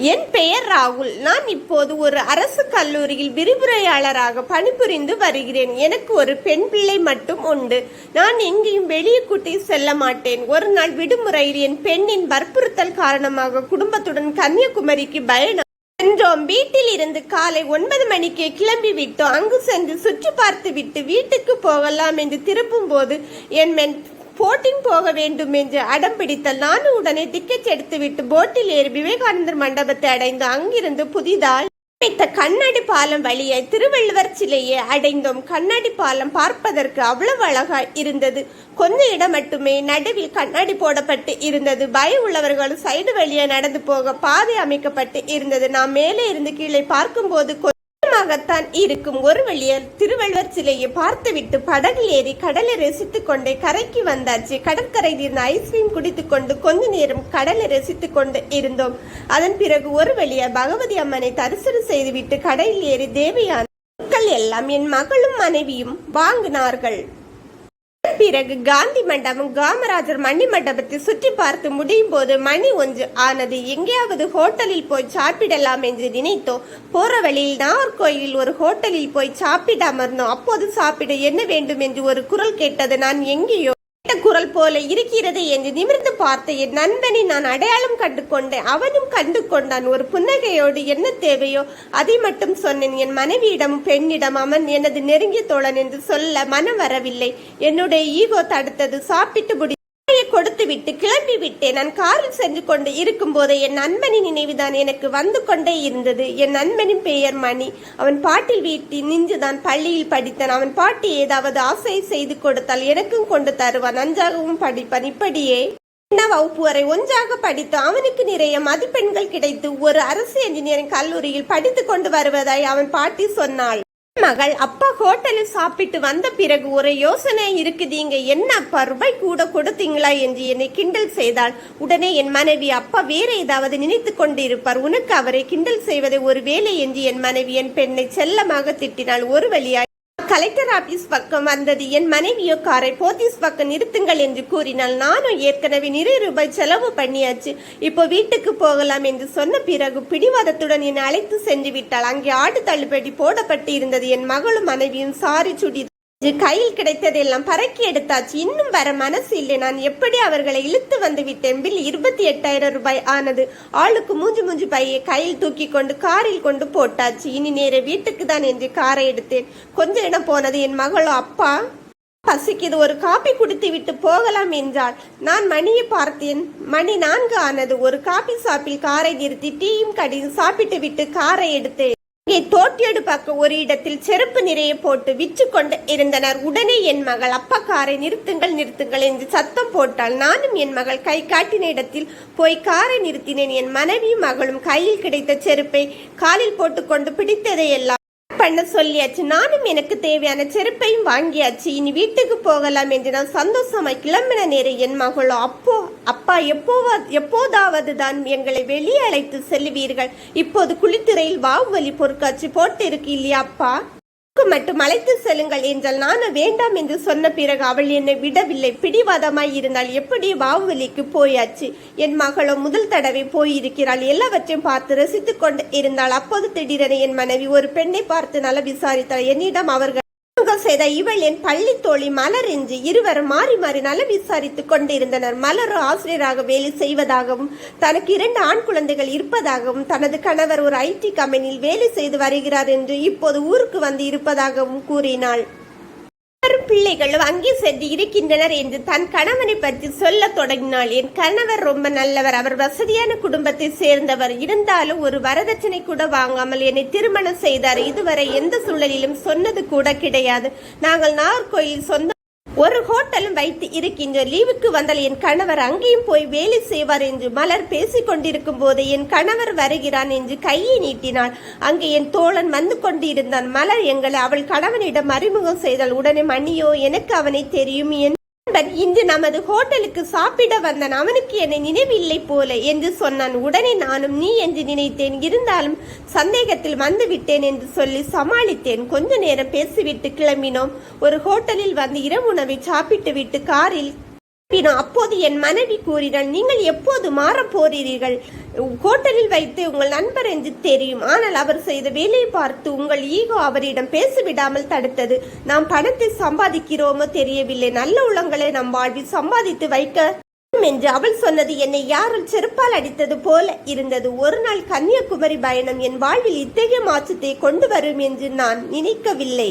என் பெயர் ராகுல். நான் இப்போது ஒரு அரசு கல்லூரியில் விரிவுரையாளராக பணிபுரிந்து வருகிறேன். எனக்கு ஒரு பெண் பிள்ளை மட்டும் உண்டு. நான் எங்கேயும் வெளியே கூட்டி செல்ல மாட்டேன். ஒரு நாள் விடுமுறையில் என் பெண்ணின் வற்புறுத்தல் காரணமாக குடும்பத்துடன் கன்னியாகுமரிக்கு பயணம் சென்றோம். வீட்டில் இருந்து காலை ஒன்பது மணிக்கு கிளம்பி விட்டோம். அங்கு சென்று சுற்றி பார்த்து விட்டு வீட்டுக்கு போகலாம் என்று திரும்பும் போது என் மென் போட்டிங் போக வேண்டும் என்று அடம் பிடித்தல் நானும் உடனே டிக்கெட் எடுத்துவிட்டு போட்டில் ஏறி விவேகானந்தர் மண்டபத்தை அடைந்து அங்கிருந்து புதிதால் அமைத்த கண்ணாடி பாலம் வழியை திருவள்ளுவர் சிலையை அடைந்தோம். கண்ணாடி பாலம் பார்ப்பதற்கு அவ்வளவு அழகா இருந்தது. கொஞ்ச இடம் மட்டுமே நடுவில் கண்ணாடி போடப்பட்டு இருந்தது. பயம் உள்ளவர்களும் சைடு வழியே நடந்து போக பாதை அமைக்கப்பட்டு இருந்தது. நாம் மேலே இருந்து கீழே பார்க்கும்போது சுகமாகத்தான் இருக்கும் ஒரு வழியால் திருவள்ளுவர் சிலையை பார்த்துவிட்டு படகில் ஏறி கடலை ரசித்துக் கொண்டே கரைக்கு வந்தாச்சு. கடற்கரையில் இருந்த ஐஸ்கிரீம் குடித்துக் கொண்டு கொஞ்ச நேரம் கடலை ரசித்துக் கொண்டு இருந்தோம். அதன் பிறகு ஒரு வழியா பகவதி அம்மனை தரிசனம் செய்துவிட்டு கடையில் ஏறி தேவையான மக்கள் எல்லாம் என் மகளும் மனைவியும் வாங்கினார்கள். பிறகு காந்தி மண்டபம் காமராஜர் மணி மண்டபத்தை சுற்றி பார்த்து முடியும் போது மணி ஒன்று ஆனது எங்கேயாவது ஹோட்டலில் போய் சாப்பிடலாம் என்று நினைத்தோம். போற வழியில் நாகர்கோயிலில் ஒரு ஹோட்டலில் போய் சாப்பிட அமர்ந்தோம். அப்போது சாப்பிட என்ன வேண்டும் என்று ஒரு குரல் கேட்டது. நான் எங்கேயோ குரல் போல இருக்கிறது என்று நிமிர்ந்து பார்த்த என் நண்பனை நான் அடையாளம் கண்டு கொண்டேன் அவனும் கண்டு கொண்டான் ஒரு புன்னகையோடு என்ன தேவையோ அதை மட்டும் சொன்னேன். என் மனைவியிடம் பெண்ணிடம் அவன் எனது நெருங்கிய தோழன் என்று சொல்ல மனம் வரவில்லை. என்னுடைய ஈகோ தடுத்தது. சாப்பிட்டு முடி கொடுத்துவிட்டு கிளம்பிவிட்டேன் நான் காரில் சென்று கொண்டு இருக்கும்போது என் நண்பனின் நினைவுதான் எனக்கு வந்து கொண்டே இருந்தது. என் நண்பனின் பெயர் மணி. அவன் பாட்டில் வீட்டில் நின்றுதான் பள்ளியில் படித்தான். அவன் பாட்டி ஏதாவது ஆசை செய்து கொடுத்தால் எனக்கும் கொண்டு தருவான். நன்றாகவும் படிப்பான். இப்படியே வகுப்பு வரை ஒன்றாக படித்து அவனுக்கு நிறைய மதிப்பெண்கள் கிடைத்து ஒரு அரசு என்ஜினியரிங் கல்லூரியில் படித்துக் கொண்டு வருவதாய் அவன் பாட்டி சொன்னாள். மகள் அப்பா ஹோட்டலில் சாப்பிட்டு வந்த பிறகு ஒரு யோசனை இருக்குதீங்க என்ன அப்பா ரூபாய் கூட கொடுத்தீங்களா என்று என்னை கிண்டல் செய்தால் உடனே என் மனைவி அப்பா வேற ஏதாவது நினைத்து கொண்டிருப்பார். உனக்கு அவரை கிண்டல் செய்வதை ஒரு வேலை என்று என் மனைவி என் பெண்ணை செல்லமாக திட்டினால் ஒரு வழியாய் கலெக்டர் ஆபீஸ் பக்கம் வந்தது. என் மனைவியோ காரை போத்தீஸ் பக்கம் நிறுத்துங்கள் என்று கூறினால் நானும் ஏற்கனவே நிறைய ரூபாய் செலவு பண்ணியாச்சு. இப்போ வீட்டுக்கு போகலாம் என்று சொன்ன பிறகு பிடிவாதத்துடன் என்னை அழைத்து சென்று விட்டாள். அங்கே ஆடு தள்ளுபடி போடப்பட்டு இருந்தது. என் மகளும் மனைவியும் சாரி சுடி கையில் கிடைத்ததெல்லாம் பறக்கி எடுத்தாச்சு. இன்னும் வர மனசு இல்லை. நான் எப்படி அவர்களை இழுத்து வந்து விட்டேன்? பில் இருபத்தி எட்டாயிரம் ரூபாய் ஆனது. ஆளுக்கு மூஞ்சி மூஞ்சி பையை கையில் தூக்கி கொண்டு காரில் கொண்டு போட்டாச்சு. இனி நேர வீட்டுக்கு தான் என்று காரை எடுத்தேன். கொஞ்ச இடம் போனது என் மகளோ அப்பா பசிக்குது. ஒரு காப்பி குடித்து விட்டு போகலாம் என்றால் நான் மணியை பார்த்தேன். மணி நான்கு ஆனது. ஒரு காபி ஷாப்பில் காரை நிறுத்தி டீயும் கடியும் சாப்பிட்டு விட்டு காரை எடுத்தேன். இங்கே தோட்டியடு பார்க்க ஒரு இடத்தில் செருப்பு நிறைய போட்டு விற்று கொண்டு இருந்தனர். உடனே என் மகள் அப்பா காரை நிறுத்துங்கள் நிறுத்துங்கள் என்று சத்தம் போட்டால் நானும் என் மகள் கை காட்டின இடத்தில் போய் காரை நிறுத்தினேன். என் மனைவியும் மகளும் கையில் கிடைத்த செருப்பை காலில் போட்டுக்கொண்டு பிடித்ததையெல்லாம் பண்ண சொல்லியாச்சு. நானும் எனக்கு தேவையான செருப்பையும் வாங்கியாச்சு. இனி வீட்டுக்கு போகலாம் என்று நான் சந்தோஷமாய் கிளம்பின நேரம் என் மகளோ அப்போ அப்பா எப்போவா எப்போதாவது தான் எங்களை வெளியே அழைத்து செல்வீர்கள் இப்போது குளித்துறையில் வாவுவலி பொருட்காட்சி போட்டிருக்கு இல்லையா அப்பா? எனக்கு மட்டும் அழைத்து செல்லுங்கள் என்றால் நானும் வேண்டாம் என்று சொன்ன பிறகு அவள் என்னை விடவில்லை. பிடிவாதமாய் இருந்தால் எப்படி வாவுவலிக்கு போயாச்சு? என் மகளோ முதல் தடவை போயிருக்கிறாள். எல்லாவற்றையும் பார்த்து ரசித்துக் கொண்டு இருந்தாள். அப்போது திடீரென என் மனைவி ஒரு பெண்ணை பார்த்து நல்லா விசாரித்தாள். என்னிடம் அவர்கள் செய்த இவள் என் பள்ளி தோழி மலர் என்று இருவரும் மாறி மாறி நலம் விசாரித்துக் கொண்டிருந்தனர். மலர் ஆசிரியராக வேலை செய்வதாகவும் தனக்கு இரண்டு ஆண் குழந்தைகள் இருப்பதாகவும் தனது கணவர் ஒரு ஐடி கம்பெனியில் வேலை செய்து வருகிறார் என்று இப்போது ஊருக்கு வந்து இருப்பதாகவும் கூறினாள். பிள்ளைகளும் அங்கே சென்று இருக்கின்றனர் என்று தன் கணவனை பற்றி சொல்ல தொடங்கினாள். என் கணவர் ரொம்ப நல்லவர். அவர் வசதியான குடும்பத்தை சேர்ந்தவர். இருந்தாலும் ஒரு வரதட்சணை கூட வாங்காமல் என்னை திருமணம் செய்தார். இதுவரை எந்த சூழலிலும் சொன்னது கூட கிடையாது. நாங்கள் நாகர்கோயில் சொந்த ஒரு ஹோட்டலும் வைத்து இருக்கின்ற லீவுக்கு வந்தால் என் கணவர் அங்கேயும் போய் வேலை செய்வார் என்று மலர் பேசிக் கொண்டிருக்கும் போது என் கணவர் வருகிறான் என்று கையை நீட்டினாள். அங்கே என் தோழன் வந்து கொண்டிருந்தான். மலர் எங்களை அவள் கணவனிடம் அறிமுகம் செய்தால் உடனே மணியோ எனக்கு அவனை தெரியும். என் நண்பன் இன்று நமது ஹோட்டலுக்கு சாப்பிட வந்தான் அவனுக்கு என்னை நினைவில்லை போல என்று சொன்னான். உடனே நானும் நீ என்று நினைத்தேன். இருந்தாலும் சந்தேகத்தில் வந்துவிட்டேன் என்று சொல்லி சமாளித்தேன். கொஞ்ச நேரம் பேசிவிட்டு கிளம்பினோம். ஒரு ஹோட்டலில் வந்து இரவு உணவை சாப்பிட்டு விட்டு காரில் பின் அப்போது என் மனைவி கூறினாள் நீங்கள் எப்போது மாறப் போறீர்கள் ஹோட்டலில் வைத்து உங்கள் நண்பர் என்று தெரியும். ஆனால் அவர் செய்த வேலையை பார்த்து உங்கள் ஈகோ அவரிடம் பேசிவிடாமல் தடுத்தது. நாம் பணத்தை சம்பாதிக்கிறோமோ தெரியவில்லை. நல்ல உள்ளங்களை நம் வாழ்வில் சம்பாதித்து வைக்க என்று அவள் சொன்னது என்னை யாரும் செருப்பால் அடித்தது போல இருந்தது. ஒரு நாள் கன்னியாகுமரி பயணம் என் வாழ்வில் இத்தகைய மாற்றத்தை கொண்டு வரும் என்று நான் நினைக்கவில்லை.